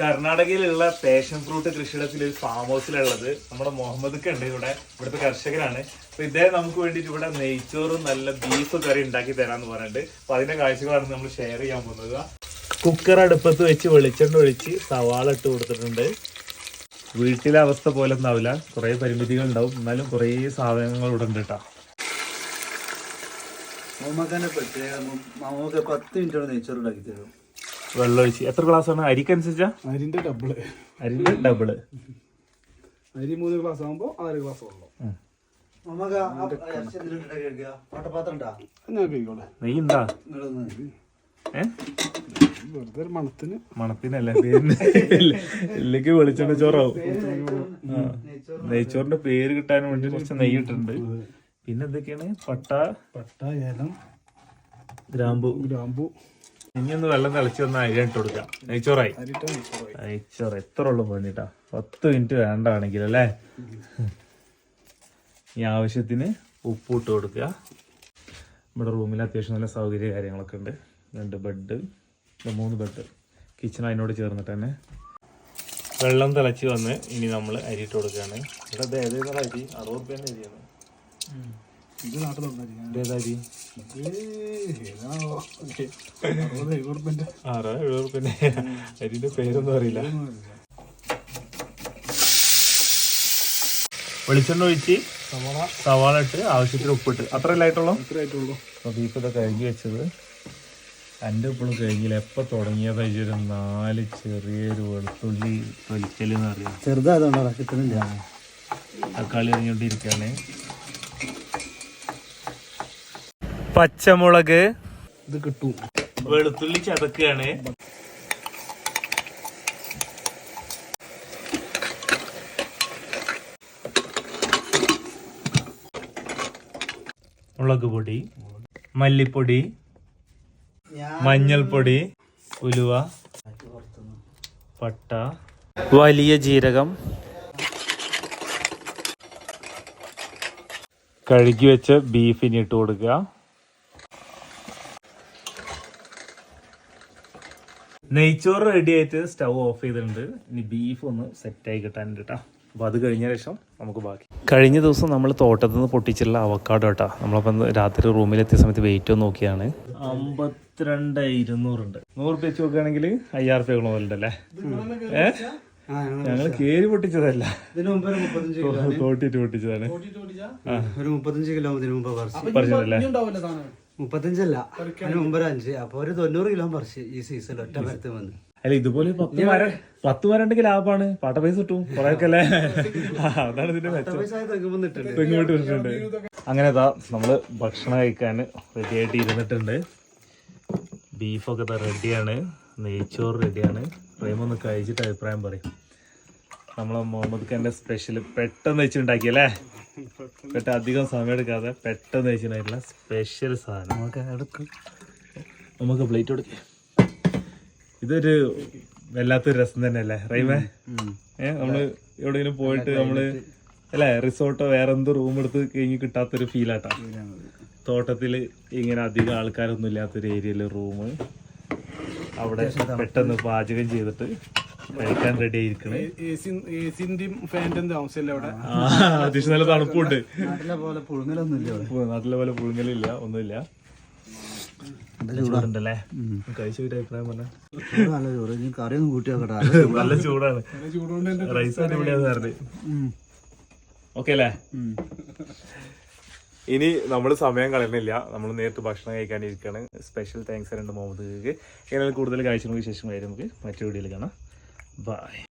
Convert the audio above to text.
കർണാടകയിലുള്ള passion fruit കൃഷിയിടത്തിൽ ഒരു farm ഹൗസിലുള്ളത് നമ്മുടെ മുഹമ്മദ് ഉണ്ട് ഇവിടെ. ഇവിടുത്തെ കർഷകനാണ് അപ്പൊ ഇദ്ദേഹം നമുക്ക് വേണ്ടിയിട്ട് ഇവിടെ നെയ്ച്ചോറും നല്ല ബീഫ് കറി ഉണ്ടാക്കി തരാന്ന് പറഞ്ഞിട്ട്. അപ്പൊ അതിന്റെ കാഴ്ചകളാണ് നമ്മൾ ഷെയർ ചെയ്യാൻ പോകുന്നത്. കുക്കർ അടുപ്പത്ത് വെച്ച് വെളിച്ചെണ്ണ ഒഴിച്ച് സവാള ഇട്ട് കൊടുത്തിട്ടുണ്ട്. വീട്ടിലെ അവസ്ഥ പോലെ ഒന്നാവില്ല. കുറേ പരിമിതികൾ ഉണ്ടാവും. എന്നാലും കുറേ സാധനങ്ങൾ ഇവിടെ ഉണ്ട് കേട്ടോ. മമ്മക്കാന്റെ പ്രത്യേകം മമ്മക്ക് പത്ത് ഉണ്ടാക്കി തരും. വെള്ളം ഒഴിച്ച്. എത്ര ഗ്ലാസ് ആണ് അരിക്കനുസരിച്ചാ അരിന്റെ ഡബിൾ അരിന്റെ ഡബിൾ അരി മൂന്ന് ഗ്ലാസ് ആകുമ്പോ ആറ് ഗ്ലാസ് വെള്ളം. വെറുതെ മണത്തിന്. മണത്തിനല്ല ഇല്ലെങ്കിൽ വെളിച്ചെണ്ണ ചോറാവും. ആ. നെയ്ച്ചോറിന്റെ പേര് കിട്ടാൻ വേണ്ടി കുറച്ച് നെയ്യ് ഇട്ടിട്ടുണ്ട്. പിന്നെ എന്തൊക്കെയാണ്? പട്ട പട്ട ഏലം ഗ്രാമ്പു. ഗ്രാമ്പു. ഇനി ഒന്ന് വെള്ളം തിളച്ച് വന്ന അരി ഇട്ട് കൊടുക്കാം. നെയ്ച്ചോറായി. നെയ്ച്ചോറ് എത്ര ഉള്ളു പോയിട്ടാ പത്ത് മിനിറ്റ് വേണ്ടാണെങ്കിൽ അല്ലേ? ഈ ആവശ്യത്തിന് ഉപ്പ് ഇട്ട് കൊടുക്കുക. നമ്മുടെ റൂമിൽ അത്യാവശ്യം നല്ല സൗകര്യ കാര്യങ്ങളൊക്കെ ഉണ്ട്. രണ്ട് ബെഡ് മൂന്ന് ബെഡ്. കിച്ചൺ അതിനോട് ചേർന്നിട്ട് തന്നെ വെള്ളം തിളച്ച് വന്ന് ഇനി നമ്മൾ അരി ഇട്ട് കൊടുക്കുകയാണ്. ഇവിടെ അരി? അറുപത് രൂപയാണ് അരിയാണ്. ഇത് എഴുപത് റുപ്യന്റെ പേരൊന്നും അറിയില്ല. വെളിച്ചെണ്ണ ഒഴിച്ച് സവാള. സവാള ഇട്ട് ആവശ്യത്തിന് ഉപ്പിട്ട്. അത്ര ആയിട്ടുള്ളൂ? അപ്പോൾ ബീഫ് ഇത് കഴുകി വെച്ചത്. എന്റെ ഇപ്പോഴും കഴിഞ്ഞില്ല എപ്പോൾ തുടങ്ങിയതാ ഈ ഒരു നാല് ചെറിയൊരു വെളുത്തുള്ളി തൊലിക്കൽ എന്ന് പറയാം ചെറുതായതുകൊണ്ടാണ് കിട്ടുന്നില്ല. തക്കാളി ഇറങ്ങിക്കൊണ്ടിരിക്കുകയാണ് പച്ചമുളക്. ഇത് കിട്ടും. വെളുത്തുള്ളി ചതക്കുകയാണ് മുളക് പൊടി മല്ലിപ്പൊടി മഞ്ഞൾപ്പൊടി ഉലുവ പട്ട വലിയ ജീരകം കഴുകി വെച്ച ബീഫിന് ഇട്ട് കൊടുക്കുക. നെയ്ച്ചോറ് റെഡി ആയിട്ട് സ്റ്റവ് ഓഫ് ചെയ്തിട്ടുണ്ട്. ഇനി ബീഫ് ഒന്ന് സെറ്റ് ആയി കിട്ടാനുണ്ട് കേട്ടോ അപ്പോൾ അത് കഴിഞ്ഞ ശേഷം നമുക്ക് ബാക്കി. കഴിഞ്ഞ ദിവസം നമ്മൾ തോട്ടത്തിൽ നിന്ന് പൊട്ടിച്ചിട്ടുള്ള അവക്കാട് കേട്ടോ നമ്മളപ്പം രാത്രി രാത്രി റൂമിലെത്തിയ സമയത്ത് വെയിറ്റ് ഒന്ന് നോക്കിയാണ്. അമ്പത്തിരണ്ട് ഇരുന്നൂറുണ്ട് നൂറ് രൂപ വെച്ച് നോക്കുകയാണെങ്കിൽ അയ്യായിരം രൂപ മുതലുണ്ടല്ലേ ഏഹ് ഞങ്ങൾ കേരി പൊട്ടിച്ചതല്ല. ഇതിനു മുമ്പ് ഒരു മുപ്പത്തഞ്ച് കിലോ തോട്ടിട്ട് പൊട്ടിച്ചതാണ്. ഒരു മുപ്പത്തഞ്ച് കിലോ ഇതിന് മുമ്പ് പറിച്ച്. പറിച്ചതല്ലേ? മുപ്പത്തഞ്ചല്ല. അതിന് മുമ്പ് ഒരു അഞ്ച്. അപ്പൊ ഒരു തൊണ്ണൂറ് കിലോ പറിച്ച് ഈ സീസണിൽ ഒറ്റ മരത്തിൽ വന്ന്. അല്ല ഇതുപോലെ പത്ത് മരം പത്ത് ലാഭമാണ് പാട്ട പൈസ കിട്ടും. കുറെയൊക്കെ അല്ലേ അതാണ് ഇതിന്റെ തെങ്ങോട്ട് ഇട്ടിട്ടുണ്ട്. അങ്ങനെ ഇതാ നമ്മൾ ഭക്ഷണം കഴിക്കാൻ റെഡി ആയിട്ട് ഇരുന്നിട്ടുണ്ട് ബീഫൊക്കെ ഇതാ റെഡിയാണ് നെയ്ച്ചോറ് റെഡിയാണ് പ്രേമൊന്ന് കഴിച്ചിട്ട് അഭിപ്രായം പറയും. നമ്മളെ മുഹമ്മദ് ഖാന്റെ സ്പെഷ്യൽ പെട്ടെന്ന് വെച്ചുണ്ടാക്കിയല്ലേ പെട്ടെന്ന് അധികം സമയം എടുക്കാതെ പെട്ടെന്ന് വെച്ചിട്ടുണ്ടായിട്ടുള്ള സ്പെഷ്യൽ സാധനം. നമുക്ക് എടുക്കും. നമുക്ക് പ്ലേറ്റ് കൊടുക്കാം. ഇതൊരു വല്ലാത്തൊരു രസം തന്നെയല്ലേ? റൈമേ? ഏഹ് നമ്മൾ എവിടെയെങ്കിലും പോയിട്ട് നമ്മൾ അല്ലേ റിസോർട്ടോ വേറെ എന്തോ റൂം എടുത്ത് കഴിഞ്ഞ് കിട്ടാത്തൊരു ഫീലാട്ടാ തോട്ടത്തിൽ ഇങ്ങനെ അധികം ആൾക്കാരൊന്നും ഇല്ലാത്തൊരു ഏരിയയിൽ റൂം അവിടെ പെട്ടെന്ന് പാചകം ചെയ്തിട്ട് കഴിക്കാൻ റെഡി ആയിരിക്കണേ. അത്യാവശ്യം നല്ല തണുപ്പുണ്ട്. നാട്ടിലെ പോലെ നാട്ടിലെ പോലെ പുഴുങ്ങലില്ല ഒന്നുമില്ല. ചൂടുണ്ടല്ലേ? കഴിച്ചു അഭിപ്രായം പറഞ്ഞ? നല്ല ചൂടാണ് ഇനി കറിയൊന്നും കൂട്ടി നോക്കട്ടെ നല്ല ചൂടാണ്. റൈസ് അടിപൊളിയാന്ന് പറഞ്ഞു. ഓക്കെ അല്ലേ? ഇനി നമ്മൾ സമയം കളയുന്നില്ല. നമ്മൾ നേരിട്ട് ഭക്ഷണം കഴിക്കാനിരിക്കുകയാണ് സ്പെഷ്യൽ താങ്ക്സ് രണ്ട് മുഹമ്മദ് ഇങ്ങനെ കൂടുതൽ കാഴ്ചകൾക്ക് ശേഷം വരെ നമുക്ക് മറ്റു വീഡിയോയിൽ കാണാം. Bye.